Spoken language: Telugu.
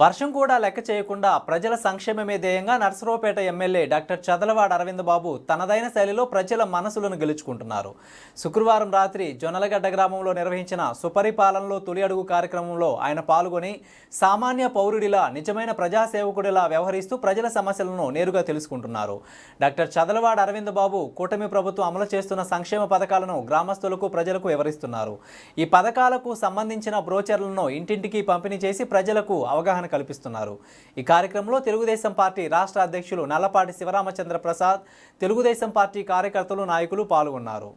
వర్షం కూడా లెక్క చేయకుండా ప్రజల సంక్షేమమే ధ్యేయంగా నర్సరావుపేట ఎమ్మెల్యే డాక్టర్ చదలవాడ అరవింద్ బాబు తనదైన శైలిలో ప్రజల మనసులను గెలుచుకుంటున్నారు. శుక్రవారం రాత్రి జొన్నలగడ్డ గ్రామంలో నిర్వహించిన సుపరిపాలనలో తొలి అడుగు కార్యక్రమంలో ఆయన పాల్గొని సామాన్య పౌరుడిలా నిజమైన ప్రజాసేవకుడిలా వ్యవహరిస్తూ ప్రజల సమస్యలను నేరుగా తెలుసుకుంటున్నారు. డాక్టర్ చదలవాడ అరవింద్ బాబు కూటమి ప్రభుత్వం అమలు చేస్తున్న సంక్షేమ పథకాలను గ్రామస్తులకు ప్రజలకు వివరిస్తున్నారు. ఈ పథకాలకు సంబంధించిన బ్రోచర్లను ఇంటింటికి పంపిణీ చేసి ప్రజలకు అవగాహన కల్పిస్తున్నారు. ఈ కార్యక్రమంలో తెలుగుదేశం పార్టీ రాష్ట్ర అధ్యక్షులు నల్లపాటి శివరామచంద్ర ప్రసాద్ తెలుగుదేశం పార్టీ కార్యకర్తలు నాయకులు పాల్గొన్నారు.